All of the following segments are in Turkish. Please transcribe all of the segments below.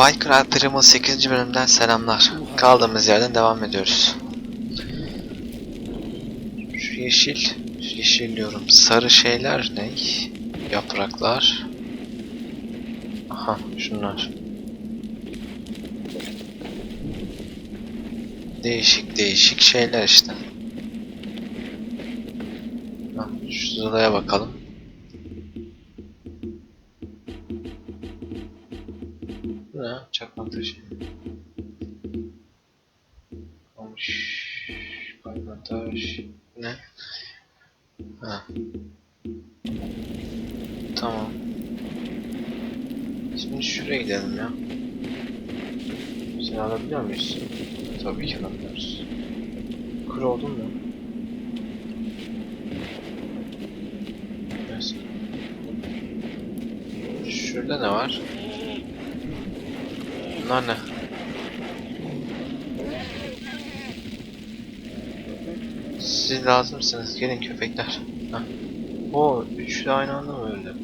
Minecraft Primal 8. bölümden selamlar. Kaldığımız yerden devam ediyoruz. Şu yeşil, şu yeşil diyorum. Sarı şeyler ne? Yapraklar. Aha şunlar. Değişik değişik şeyler işte. Şu Zula'ya bakalım. Ne? Çakmak taşı. Olmuş. Kaygan taş. Ne? Ha. Tamam. Şimdi şuraya gidelim ya. Seni alabiliyor muyuz? Tabii ki alabiliyoruz. Kır oldun mu? Neyse. Şurada ne var? Bunlar ne? Siz lazımsınız. Gelin köpekler. Hah. Oo, üçlü aynı anda mı öldü?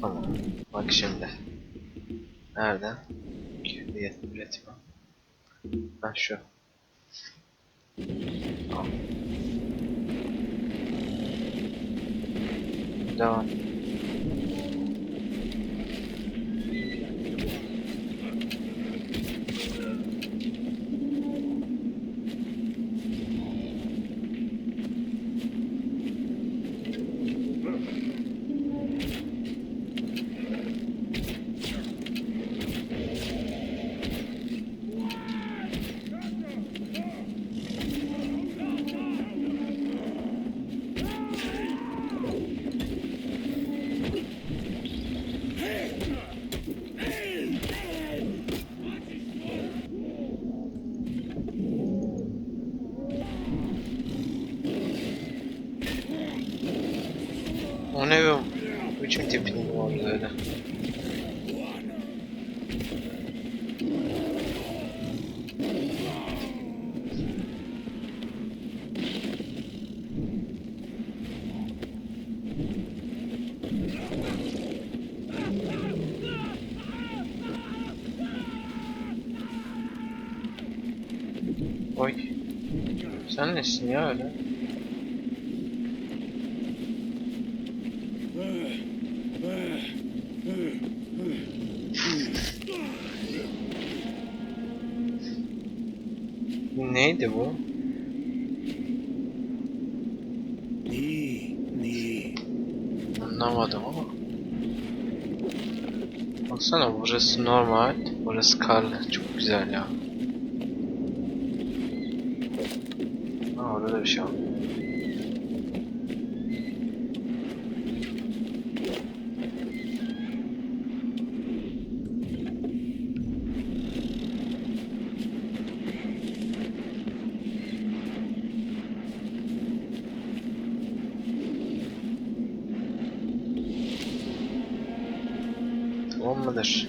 Tamam. Bak şimdi. Nerede? Külliyet üretme. Ha şu. Devam. O ne bu? Biçim tipin mi oldu öyle? Oy. Sen nesin ya öyle? Neydi bu? Anlamadım ama. Baksana burası normal, burası karlı. Çok güzel ya. Aa orada da bir şey var. Tamam mıdır?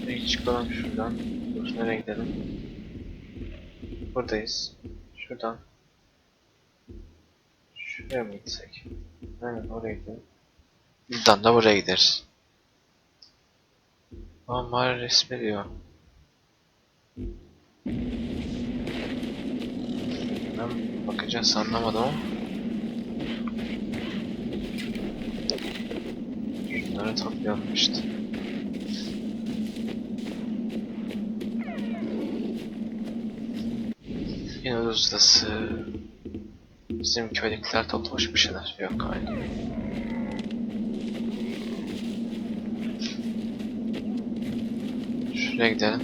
Şuraya çıkalım şuradan. Dur nereye gidelim? Buradayız. Şuradan. Şuraya mı gitsek? Aynen oraya gidelim. Buradan da buraya gideriz. Mağara resmi diyor. Ben bakacağız anlamadım ama. Şunları toplayalım işte. Yine ustası. Bizim köydekiler toplamış bir şeyler. Yok aynı. Şuraya gidelim.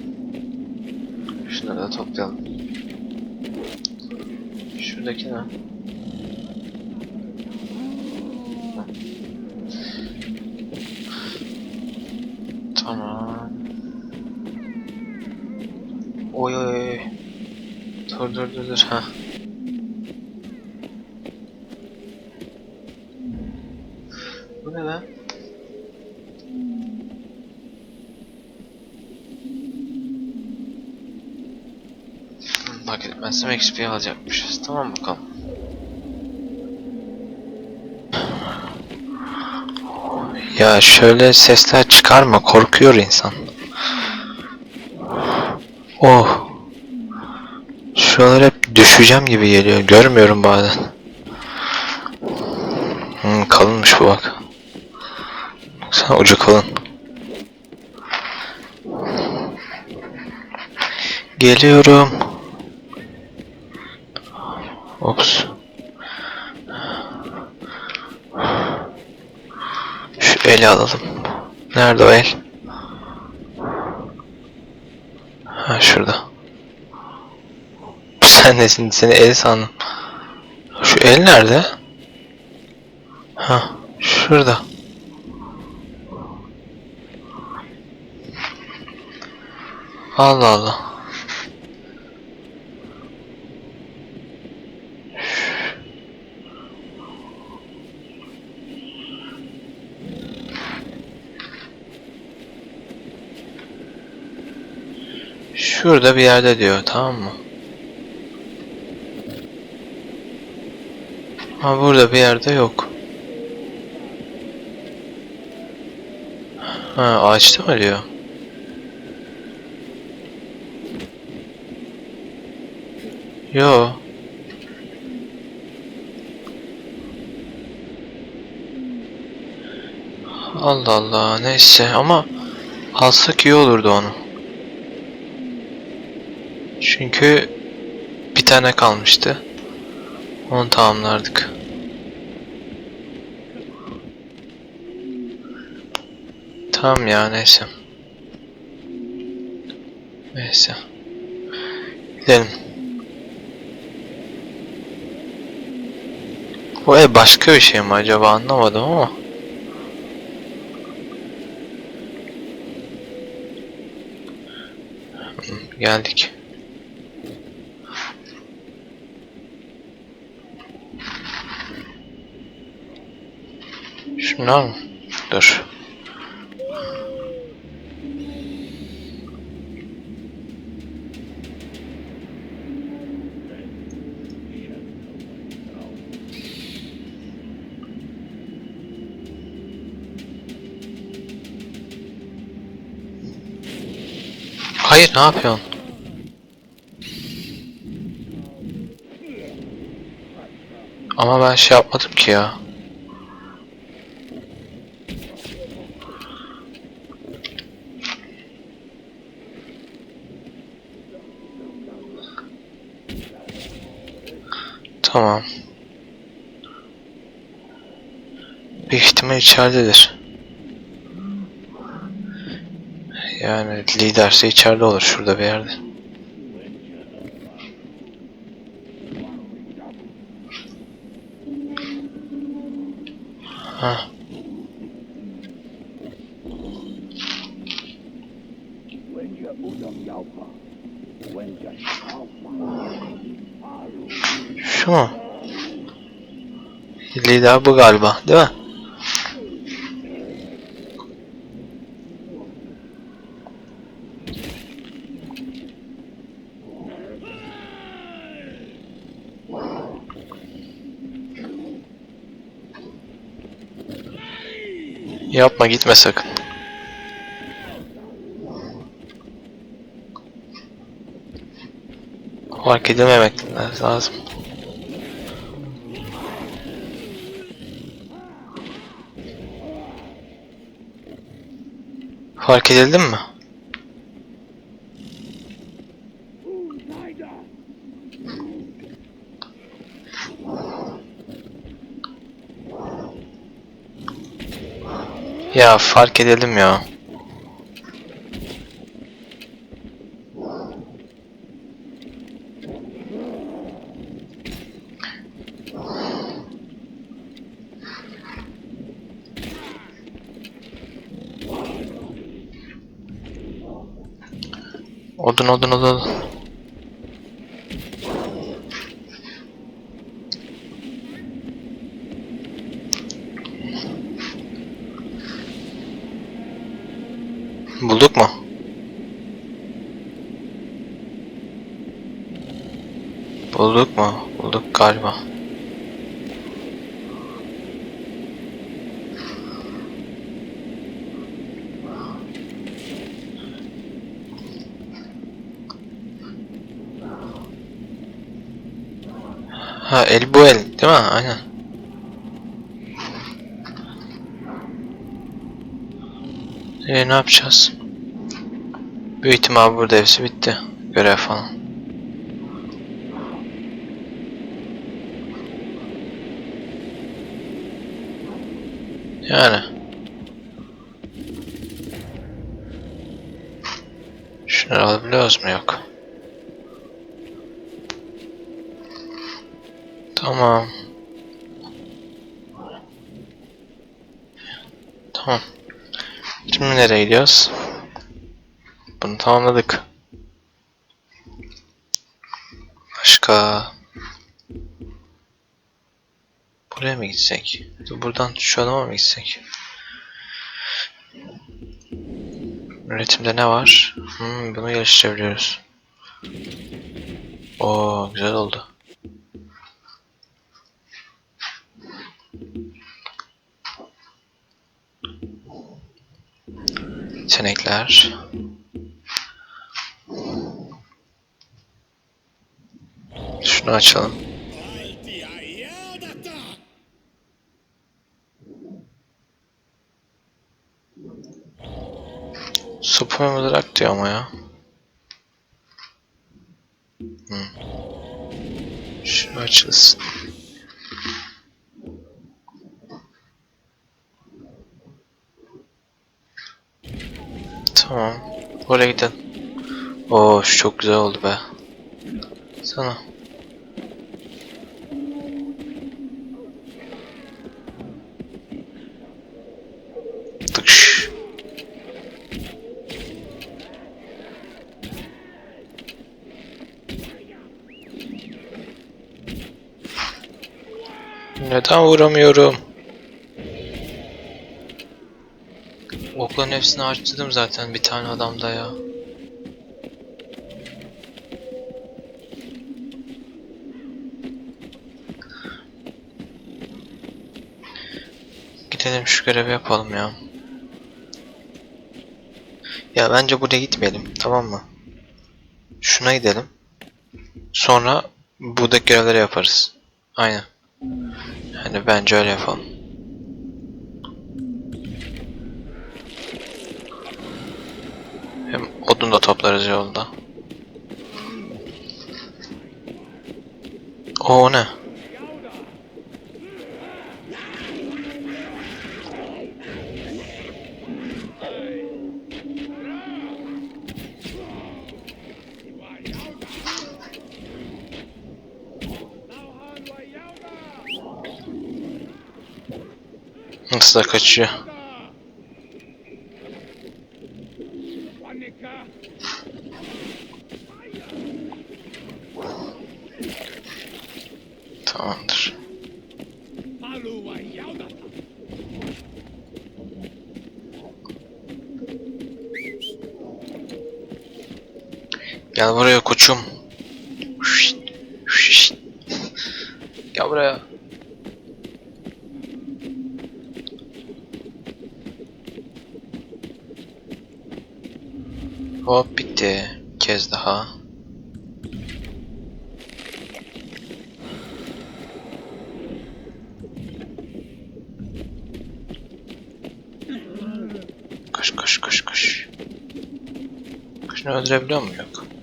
Şunları da toplayalım. Şuradaki ne? Dur dur dur dur. Bu ne lan? Fark etmezsem XP alacakmışız. Tamam bakalım. Ya şöyle sesler çıkarma korkuyor insan. Oh. Şuralar hep düşeceğim gibi geliyor. Görmüyorum bazen. Hmm, kalınmış bu bak. Baksana ucu kalın. Geliyorum. Ops. Şu eli alalım. Nerede o el? Ha şurada. Sen? Seni el sandım. Şu el nerede? Ha şurada. Allah Allah. Şurada bir yerde diyor tamam mı? Ha burada bir yerde yok. Ha ağaçta mı diyor? Yo. Allah Allah neyse ama alsak iyi olurdu onu. Çünkü bir tane kalmıştı. Onu tamamlardık. Tamam ya neyse. Neyse. Gidelim. Bu ev başka bir şey mi acaba anlamadım ama. Geldik. Mı? Dur. Hayır ne yapıyorsun? Ama ben şey yapmadım ki ya. Tamam. Büyük ihtimal içeridedir. Yani liderse içeride olur şurada bir yerde. Ha. Şu mu? Lider bu galiba, değil mi? Yapma gitme sakın. Fark edilmemek lazım. Fark edildin mi? Ya fark edelim ya. Odun odun odun. Bulduk mu? Bulduk mu? Bulduk galiba. Ha el mi? Aynen. E ne yapacağız? Büyük ihtimal burada hepsi bitti. Görev falan. Yani. Şunları alabiliyoruz mu? Yok. Tamam. Tamam. Şimdi nereye gidiyoruz? Bunu tamamladık. Başka... Buraya mı gitsek? Buradan şu adama mı gitsek? Üretimde ne var? Hmm, bunu geliştirebiliyoruz. Oo, güzel oldu. Yetenekler. Şunu açalım. Super olarak diyor ama ya. Hmm. Şunu açılsın. Tamam. Oraya gidelim. Oo çok güzel oldu be. Sana. Tıkş. Neden vuramıyorum? Okların hepsini harcadım zaten bir tane adamda ya. Gidelim şu görevi yapalım ya. Ya bence buraya gitmeyelim tamam mı? Şuna gidelim. Sonra buradaki görevleri yaparız. Aynen. Yani bence öyle yapalım. Hem odun da toplarız yolda. O ne? Nasıl da kaçıyor. Gel buraya koçum. Gel buraya. Hop bitti. Bir kez daha. Koş koş koş koş. Şunu öldürebiliyor mu? Yok.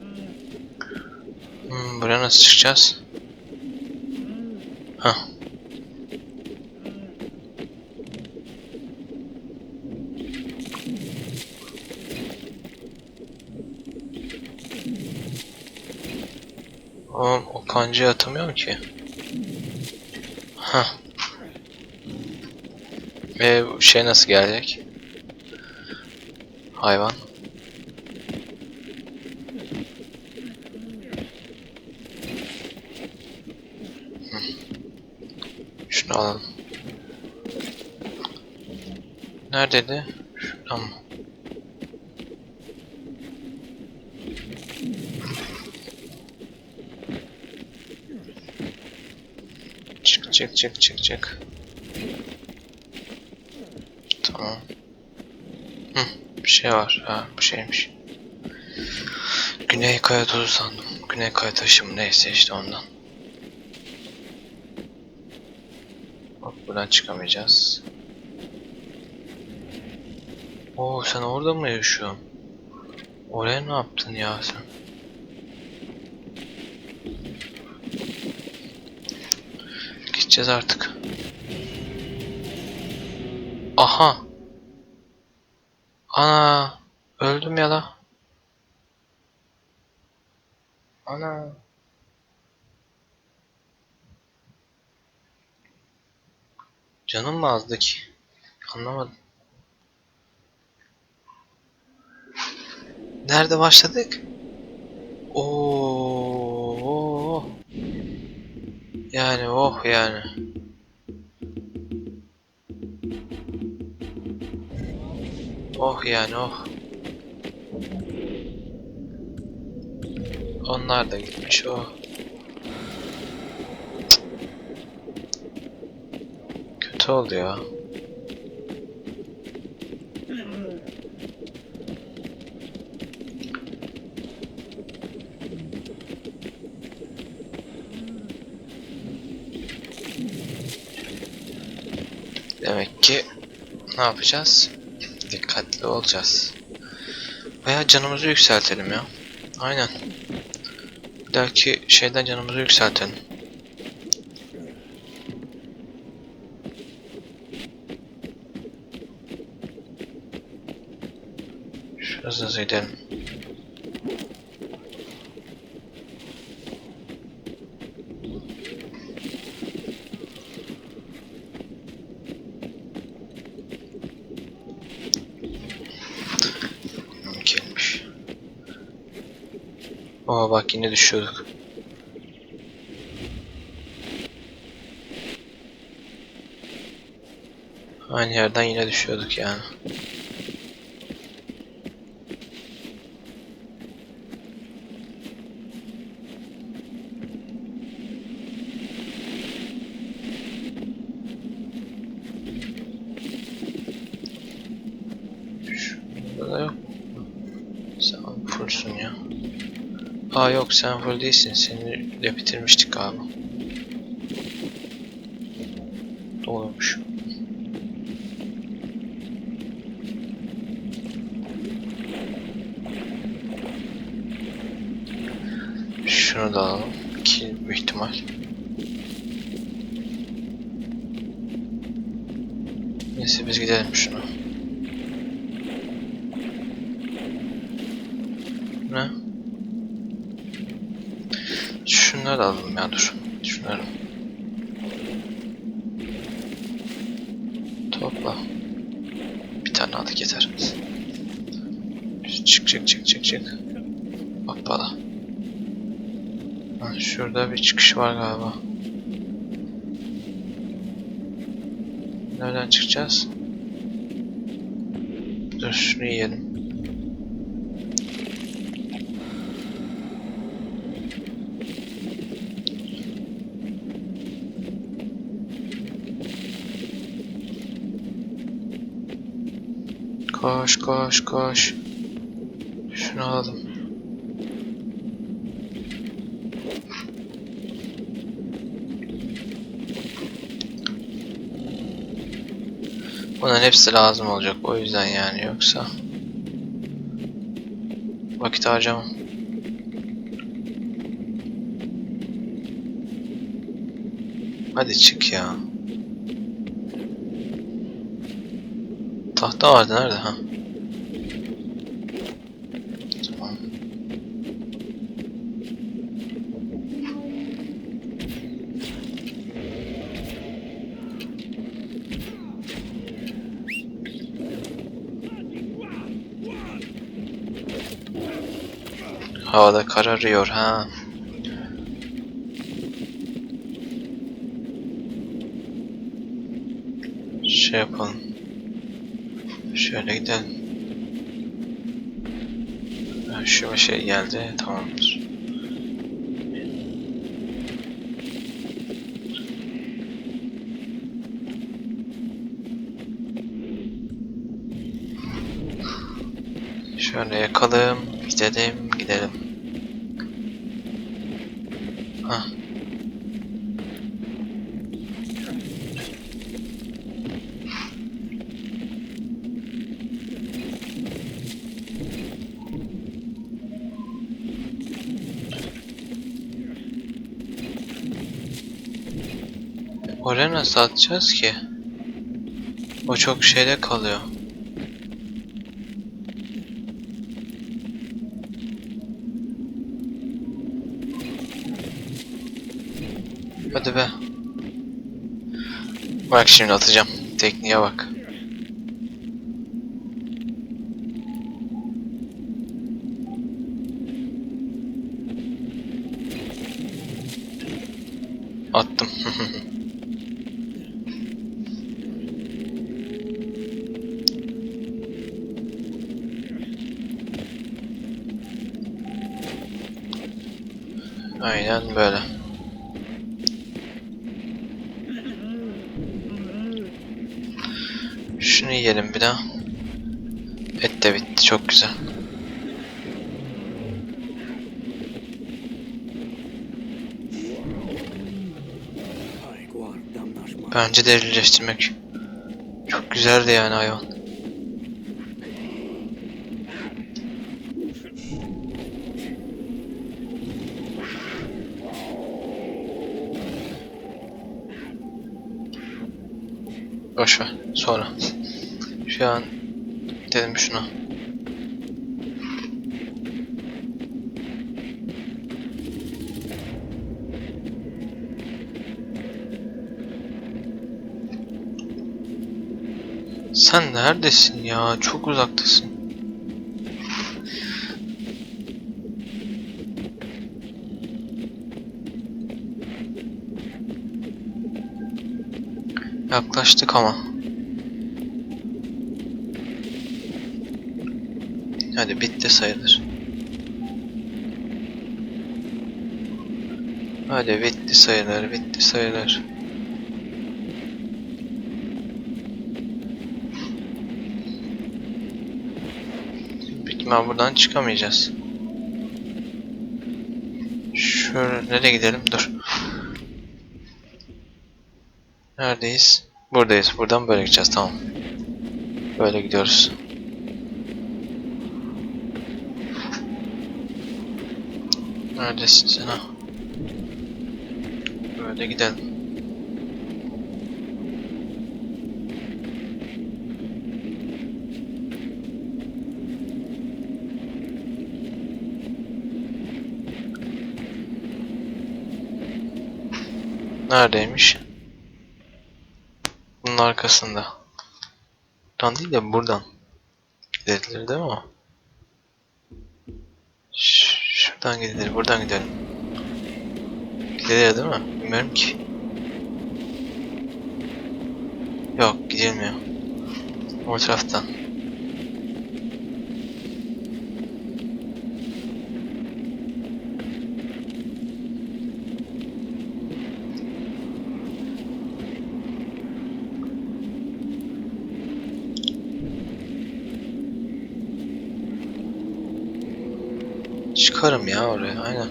Buraya nasıl çıkacağız? Hah. Oğlum o kancayı atamıyorum ki. Hah. Ve şey nasıl gelecek? Hayvan. Hı. Şunu alalım. Neredeydi? Şuradan mı? Çık çık çık çık. Tamam. Hı, bir şey var. Ha, bu şeymiş. Güney kaya tozu sandım. Güney kaya taşı mı neyse işte ondan. Hop buradan çıkamayacağız. Oo sen orada mı yaşıyorsun? Oraya ne yaptın ya sen? Gideceğiz artık. Aha. Ana. Öldüm ya la. Ana. Canım mı azdı ki? Anlamadım. Nerede başladık? Oo. Yani oh yani. Oh yani oh. Onlar da gitmiş oh. Kötü oldu ya. Demek ki ne yapacağız? Dikkatli olacağız. Veya canımızı yükseltelim ya. Aynen. Bir dahaki şeyden canımızı yükseltelim. Şu hızlı gidelim. Mükemmelmiş. Aa bak yine düşüyorduk. Aynı yerden yine düşüyorduk yani. Şurada da yok. Sen fullsün ya. Aa yok sen full değilsin. Seni de bitirmiştik abi. Dolmuş. Şunu da alalım. İki büyük ihtimal. Neyse biz gidelim şuna. Ne? Alalım ya dur. Şunları. Topla. Bir tane aldık yeter. Çık çık çık çık çık. Hoppala. Ha, şurada bir çıkış var galiba. Nereden çıkacağız? Dur şunu yiyelim. Koş koş koş. Şunu alalım. Bunların hepsi lazım olacak o yüzden yani yoksa vakit harcamam. Hadi çık ya. Tahta vardı nerede ha? Tamam. Havada kararıyor ha. Şey yapalım. Şöyle gidelim. Şuma şey geldi. Tamamdır. Şöyle yakalım. Gidelim. Gidelim. Hah. Oraya nasıl atacağız ki? O çok şeyde kalıyor. Hadi be. Bak şimdi atacağım. Tekniğe bak. Aynen böyle. Şunu yiyelim bir daha. Et de bitti çok güzel. Bence de evcilleştirmek çok güzeldi yani hayvan. Şuna. Sen neredesin ya? Çok uzaktasın. Yaklaştık ama. Hadi bitti sayılır. Hadi bitti sayılır, bitti sayılır. İhtimal buradan çıkamayacağız. Şöyle nereye gidelim? Dur. Neredeyiz? Buradayız. Buradan böyle gideceğiz. Tamam. Böyle gidiyoruz. Neredesin sen ha? Böyle gidelim. Neredeymiş? Bunun arkasında. Buradan değil de buradan. Gidilir değil mi o? Şuradan gidilir, buradan gidelim. Gidilir değil mi? Bilmiyorum ki. Yok, gidilmiyor. O taraftan. Çıkarım ya oraya, aynen.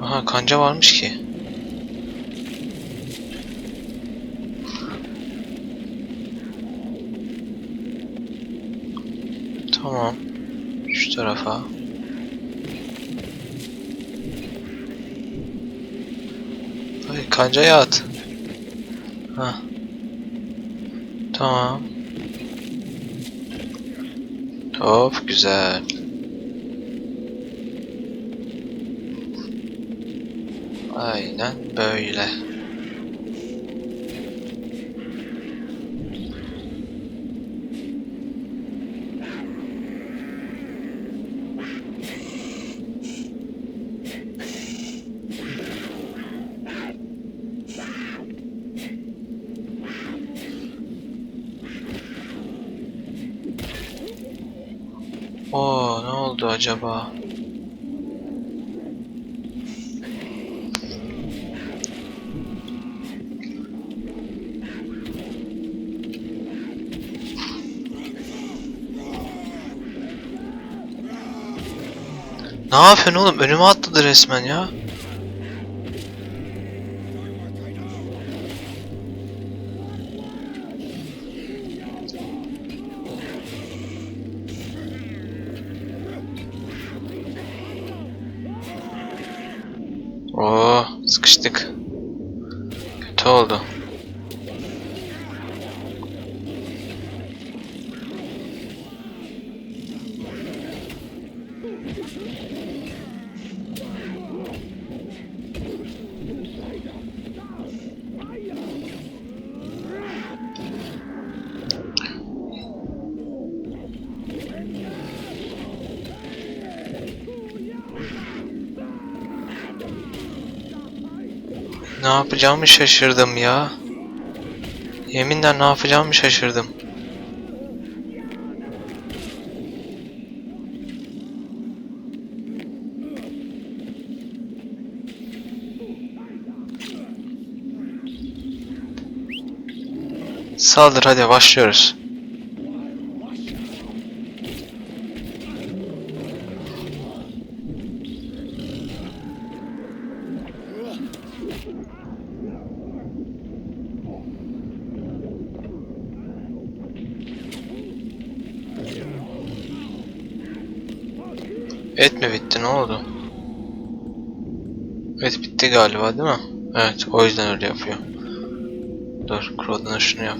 Aha kanca varmış ki. Tamam. Şu tarafa. Hayır kancaya at. Ha. Tamam. Hop güzel. Aynen böyle. acaba? Ne yapıyorsun oğlum? Önüme atladı resmen ya. Sıkıştık. Kötü oldu. Ne yapacağımı şaşırdım ya. Yeminle ne yapacağımı şaşırdım. Saldır hadi başlıyoruz. Et mi bitti ne oldu? Et bitti galiba değil mi? Evet o yüzden öyle yapıyor. Dur Crow'dan şunu yap.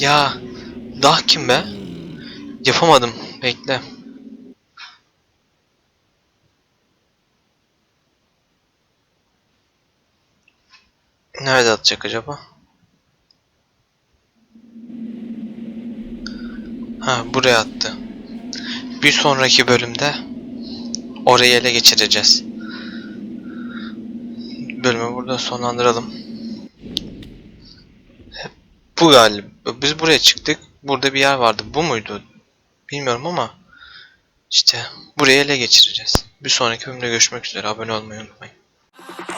Ya Dah kim be? Yapamadım. Bekle. Nerede atacak acaba? Ha buraya attı. Bir sonraki bölümde orayı ele geçireceğiz. Bölümü burada sonlandıralım. Bu galiba. Biz buraya çıktık. Burada bir yer vardı. Bu muydu? Bilmiyorum ama işte burayı ele geçireceğiz. Bir sonraki bölümde görüşmek üzere. Abone olmayı unutmayın.